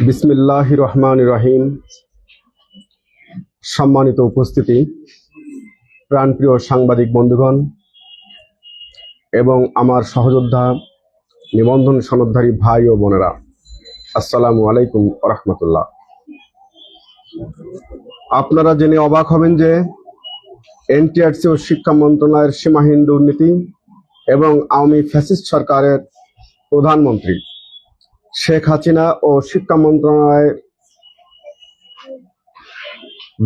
বিসমিল্লাহ রহমান রহিম। সম্মানিত উপস্থিতি, প্রাণপ্রিয় সাংবাদিক বন্ধুগণ এবং আমার সহযোদ্ধা, নিবন্ধন সনদধারী ভাই ও বোনেরা, আসসালামু আলাইকুম রহমতুল্লাহ। আপনারা জেনে অবাক হবেন যে এনটিআরসি ও শিক্ষা মন্ত্রণালয়ের সীমাহীন দুর্নীতি এবং আওয়ামী ফ্যাসিস্ট সরকারের প্রধানমন্ত্রী শেখ হাসিনা ও শিক্ষা মন্ত্রণালয়ের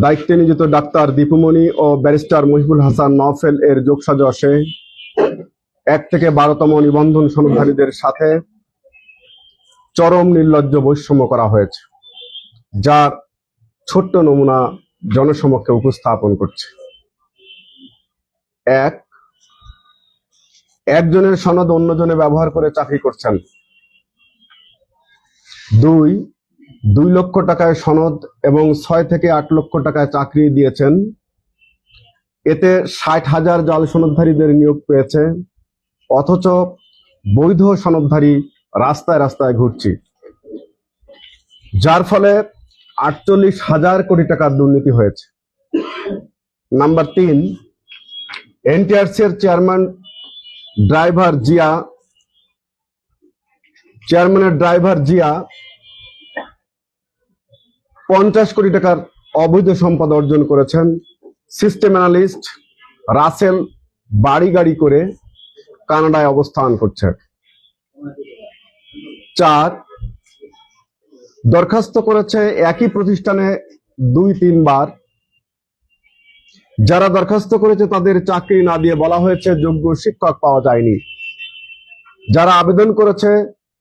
দায়িত্বে নিযুক্ত ডাক্তার দীপুমণি ও ব্যারিস্টার মহিবুল হাসান নফেল এর যোগসাজশে এক থেকে বারোতম নিবন্ধন সনদধারীদের সাথে চরম নির্লজ্জ বৈষম্য করা হয়েছে, যার ছোট্ট নমুনা জনসমক্ষে উপস্থাপন করছে। এক, একজনের সনদ অন্যজনে ব্যবহার করে চাকরি করছেন। দুই দুই লক্ষ টাকায় সনদ এবং ছয় থেকে আট লক্ষ টাকায় চাকরি দিয়েছেন। এতে ষাট হাজার জাল সনদধারীদের নিয়োগ পেয়েছে, অথচ বৈধ সনদধারী রাস্তায় রাস্তায় ঘুরছি। যার ফলে আটচল্লিশ হাজার কোটি টাকার দুর্নীতি হয়েছে। নাম্বার তিন এনটিআরসি এর চেয়ারম্যান ড্রাইভার জিয়া চেয়ারম্যানের ড্রাইভার জিয়া পঞ্চাশ কোটি টাকার অবৈধ সম্পদ অর্জন করেছেন। সিস্টেম অ্যানালিস্ট রাসেল বাড়ি গাড়ি করে কানাডায় অবস্থান করছে চার, দরখাস্ত করেছে একই প্রতিষ্ঠানে দুই তিনবার। যারা দরখাস্ত করেছে তাদের চাকরি না দিয়ে বলা হয়েছে, যোগ্য শিক্ষক পাওয়া যায়নি। যারা আবেদন করেছে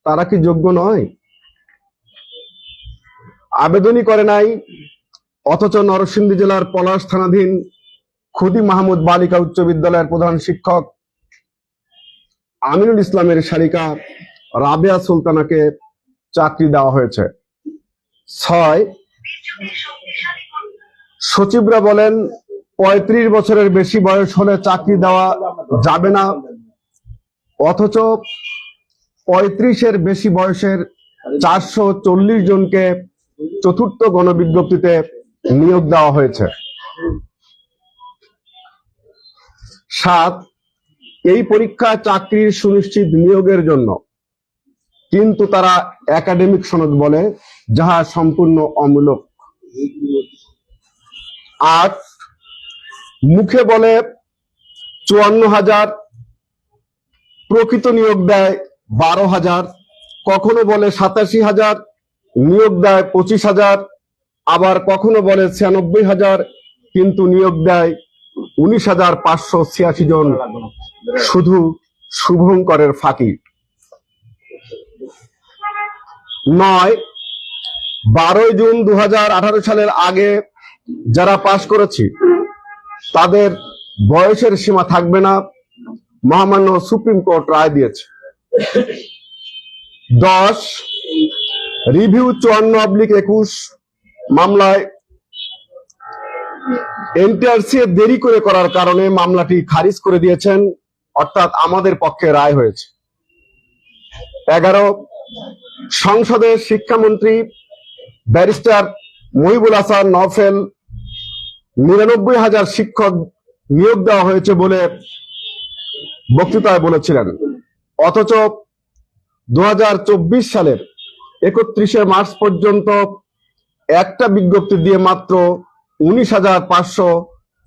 তারা কি যোগ্য নয়? আবেদনই করে নাই, অথচ নরসিংদী জেলার পলাশ থানাধীন খুদি মাহমুদ বালিকা উচ্চ বিদ্যালয়ের প্রধান শিক্ষক আমিনুল ইসলামের শালিকা রাবেয়া সুলতানাকে চাকরি দেওয়া হয়েছে। ছয়, সচিবরা বলেন, পঁয়ত্রিশ বছরের বেশি বয়স হলে চাকরি দেওয়া যাবে না, অথচ পঁয়ত্রিশের বেশি বয়সের চারশো চল্লিশ জনকে চতুর্থ গণবিজ্ঞপ্তিতে নিয়োগ দেওয়া হয়েছে। সাত, এই পরীক্ষা চাকরির সুনিশ্চিত নিয়োগের জন্য কিন্তু তারা একাডেমিক সনদ বলে, যাহা সম্পূর্ণ অমূলক। আট, মুখে বলে চুয়ান্ন হাজার প্রকৃত নিয়োগ দেয় বারো হাজার, কখনো বলে সাতাশি হাজার, নিয়োগ দেয় পঁচিশ হাজার, আবার কখনো বলে ছিয়ানব্বই হাজার, কিন্তু নিয়োগ দেয় উনিশ হাজার পাঁচশো ছিয়াশি জন। শুধু শুভঙ্করের ফাঁকি। নয়, বারোই জুন দু হাজার আঠারো সালের আগে যারা পাশ করেছি, তাদের বয়সের সীমা থাকবে না, মহামান্য সুপ্রিম কোর্ট রায় দিয়েছে। দশ রিভিউ চুয়ান্ন অব্লিক একুশ মামলায় এনটিআরসি দেরি করে করার কারণে মামলাটি খারিজ করে দিয়েছেন, অর্থাৎ আমাদের পক্ষে রায় হয়েছে। এগারো সংসদের শিক্ষামন্ত্রী ব্যারিস্টার মহিবুল হাসান নফেল নিরানব্বই হাজার শিক্ষক নিয়োগ দেওয়া হয়েছে বলে বক্তৃতায় বলেছিলেন। অথচ দু হাজার চব্বিশ সালের একত্রিশে মার্চ পর্যন্ত একটা বিজ্ঞপ্তি দিয়ে মাত্র উনিশ হাজার পাঁচশো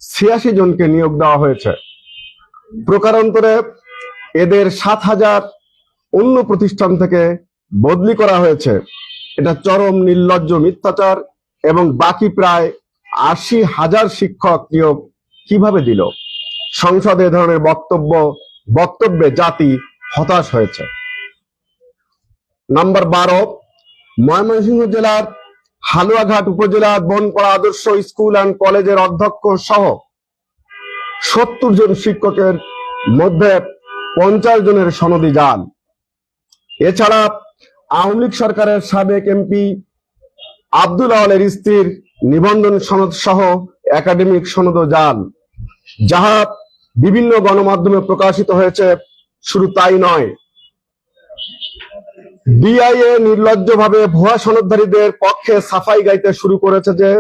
ছিয়াশি জনকে নিয়োগ দেওয়া হয়েছে। প্রকারান্তরে এদের সাত হাজার অন্য প্রতিষ্ঠান থেকে বদলি করা হয়েছে। এটা চরম নির্লজ্জ মিথ্যাচার এবং বাকি প্রায় আশি হাজার শিক্ষক নিয়োগ কীভাবে দিল? সংসদে ধরনের বক্তব্য, বক্তব্যে জাতি হতাশ হয়েছে। নাম্বার বারো, ময়মনসিংহ জেলার হালুয়াঘাট উপজেলার বনপাড়া আদর্শ স্কুল অ্যান্ড কলেজের অধ্যক্ষ সহ সত্তর জন শিক্ষকের মধ্যে পঞ্চাশ জনের সনদি যান। এছাড়া আওয়ামী লীগ সরকারের সাবেক এমপি আব্দুল আওয়ালের স্ত্রীর নিবন্ধন সনদ সহ একাডেমিক সনদ যান, যাহা বিভিন্ন গণমাধ্যমে প্রকাশিত হয়েছে শুধু তাই নয় ডিআইএ নির্লজ্জভাবে ভুয়া সনদধারীদের পক্ষে সাফাই গাইতে শুরু করেছে যে,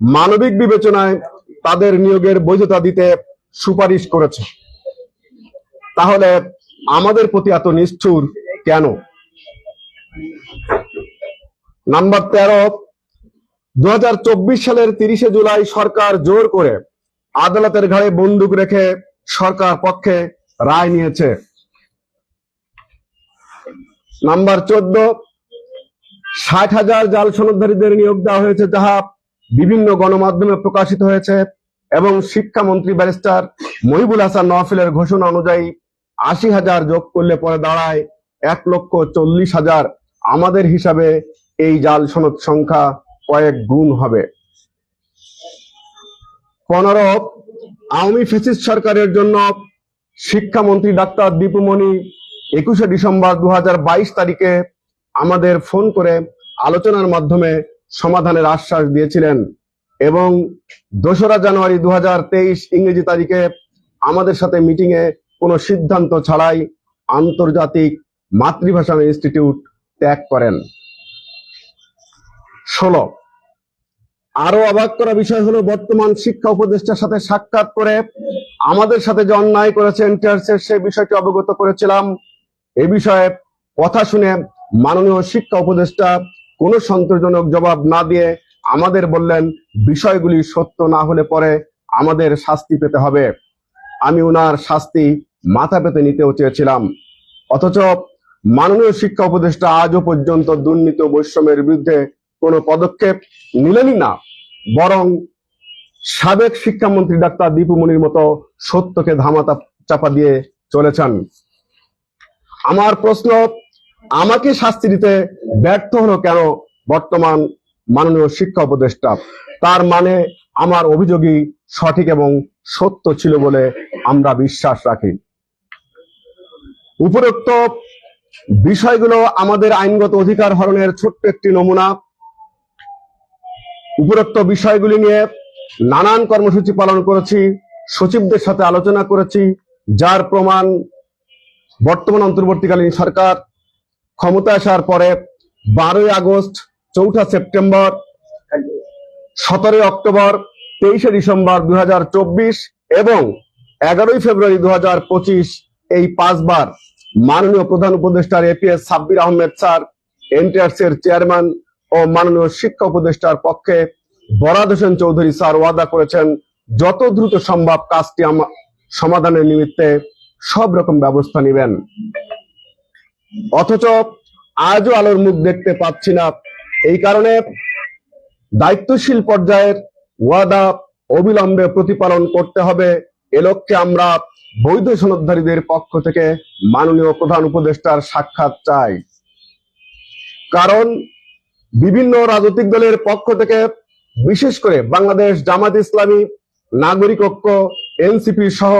মানবিক বিবেচনায় তাদের নিয়োগের বৈধতা দিতে সুপারিশ করেছে। তাহলে আমাদের প্রতি এত নিষ্ঠুর কেন? নাম্বার তেরো দু সালের তিরিশে জুলাই সরকার জোর করে আদালতের ঘাড়ে বন্দুক রেখে সরকার পক্ষে রায় নিয়েছে। নাম্বার চোদ্দ, ষাট হাজার জাল সনদধারীদের নিয়োগ দেওয়া হয়েছে, যাহা বিভিন্ন গণমাধ্যমে প্রকাশিত হয়েছে এবং শিক্ষামন্ত্রী ব্যারিস্টার মহিবুল হাসান নওয়াফিলের ঘোষণা অনুযায়ী আশি হাজার যোগ করলে পরে দাঁড়ায় এক লক্ষ চল্লিশ হাজার। আমাদের হিসাবে এই জাল সনদ সংখ্যা কয়েক গুণ হবে। পনেরো, আওয়ামী ফেসিস্ট সরকারের জন্য শিক্ষামন্ত্রী ডাক্তার দীপুমণি একুশে ডিসেম্বর দু হাজার বাইশ তারিখে আমাদের ফোন করে আলোচনার মাধ্যমে সমাধানের আশ্বাস দিয়েছিলেন এবং দোসরা জানুয়ারি দু হাজার তেইশ ইংরেজি তারিখে আমাদের সাথে মিটিং এ কোনো সিদ্ধান্ত ছাড়াই আন্তর্জাতিক মাতৃভাষা ইনস্টিটিউট ত্যাগ করেন। ষোলো আরও অবাক করা বিষয় হলো, বর্তমান শিক্ষা উপদেষ্টার সাথে সাক্ষাৎ করে আমাদের সাথে যে অন্যায় করেছে এনটিআরসি সে বিষয়টি অবগত করেছিলাম। এ বিষয়ে কথা শুনে মাননীয় শিক্ষা উপদেষ্টা কোনো সন্তোষজনক জবাব না দিয়ে আমাদের বললেন, বিষয়গুলি সত্য না হলে পরে আমাদের শাস্তি পেতে হবে। আমি উনার শাস্তি মাথা পেতে নিতেও চেয়েছিলাম। অথচ মাননীয় শিক্ষা উপদেষ্টা আজও পর্যন্ত দুর্নীতি বৈষম্যের বিরুদ্ধে কোনো পদক্ষেপ নিলেনই না, বরং সাবেক শিক্ষামন্ত্রী ডাক্তার দীপুমণির মতো সত্যকে ধামাতা চাপা দিয়ে চলেছেন। আমার প্রশ্ন, আমাকে শাস্তি দিতে ব্যর্থ হলো কেন বর্তমান মাননীয় শিক্ষা উপদেষ্টা? তার মানে আমার অভিযোগই সঠিক এবং সত্য ছিল বলে আমরা বিশ্বাস রাখি। উপরোক্ত বিষয়গুলো আমাদের আইনগত অধিকার হরণের ছোট্ট একটি নমুনা। উপরোক্ত বিষয়গুলি নিয়ে নানান কর্মসূচি পালন করেছি, সচিবদের সাথে আলোচনা করেছি, যার প্রমাণ বর্তমান অন্তর্বর্তীকালীন সরকার ক্ষমতা আসার পরে বারোই আগস্ট, চৌঠা সেপ্টেম্বর, সতেরোই অক্টোবর, তেইশে ডিসেম্বর দু হাজার চব্বিশ এবং এগারোই ফেব্রুয়ারি দু হাজার পঁচিশ এই পাঁচবার মাননীয় প্রধান উপদেষ্টার APS Sabbir Ahmed sir NTRC এর চেয়ারম্যান ও মাননীয় শিক্ষা উপদেষ্টার পক্ষে বরাদ হোসেন চৌধুরী স্যার ওয়াদা করেছেন, যত দ্রুত সম্ভব কাজটি সমাধানের নিমিত্তে সব রকম ব্যবস্থা নেবেন। অথচ আজও আলোর মুখ দেখতে পাচ্ছি না। এই কারণে দায়িত্বশীল পর্যায়ের ওয়াদা অবিলম্বে প্রতিপালন করতে হবে। এ লক্ষ্যে আমরা বৈধ সনদধারীদের পক্ষ থেকে মাননীয় প্রধান উপদেষ্টার সাক্ষাৎ চাই। কারণ বিভিন্ন রাজনৈতিক দলের পক্ষ থেকে বিশেষ করে বাংলাদেশ জামাত ইসলামী, নাগরিক ঐক্য, এনসিপি সহ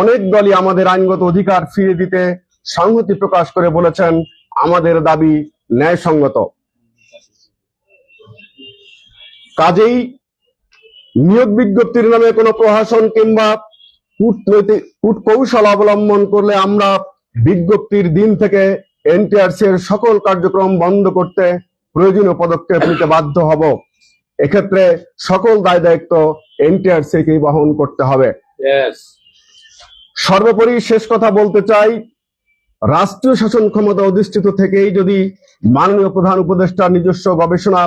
অনেক দলই আমাদের আইনগত অধিকার ফিরিয়ে দিতে সংহতি প্রকাশ করে বলেছেন আমাদের দাবি ন্যায়সঙ্গত। কাজেই নিয়োগ বিজ্ঞপ্তির নামে কোনো প্রশাসন কিংবা কূটনৈতিক, কূটকৌশল অবলম্বন করলে আমরা বিজ্ঞপ্তির দিন থেকে এনটিআরসি এর সকল কার্যক্রম বন্ধ করতে প্রয়োজনীয় পদক্ষেপ নিতে বাধ্য হব। এক্ষেত্রে সকল দায় দায়িত্ব এনটিআরসি বহন করতে হবে। সর্বোপরি শেষ কথা বলতে চাই রাষ্ট্রীয় শাসন ক্ষমতা অধিষ্ঠিত থেকেই যদি মাননীয় প্রধান উপদেষ্টার নিজস্ব গবেষণা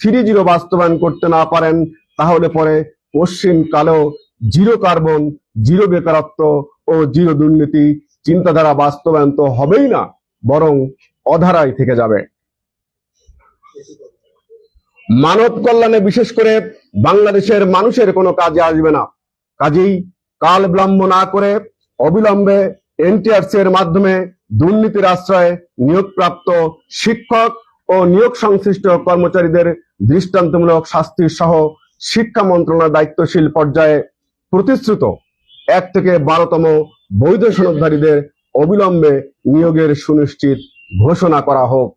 থ্রি জিরো বাস্তবায়ন করতে না পারেন তাহলে পরে পশ্চিম কালেও জিরো কার্বন জিরো বেকারত্ব ও জিরো দুর্নীতি চিন্তাধারা বাস্তবায়ন তো হবেই না বরং অধারাই থেকে যাবে। মানব কল্যাণে বিশেষ করে বাংলাদেশের মানুষের কোনো কাজে আসবে না। কাজেই কাল বিলম্ব না করে অবিলম্বে এনটিআরসি এর মাধ্যমে দুর্নীতির আশ্রয়ে নিয়োগপ্রাপ্ত শিক্ষক ও নিয়োগ সংশ্লিষ্ট কর্মচারীদের দৃষ্টান্তমূলক শাস্তি সহ শিক্ষা মন্ত্রণালয় দায়িত্বশীল পর্যায়ে প্রতিশ্রুত এক থেকে বারোতম বৈধ সনদধারীদের অবিলম্বে নিয়োগের সুনিশ্চিত ঘোষণা করা হোক।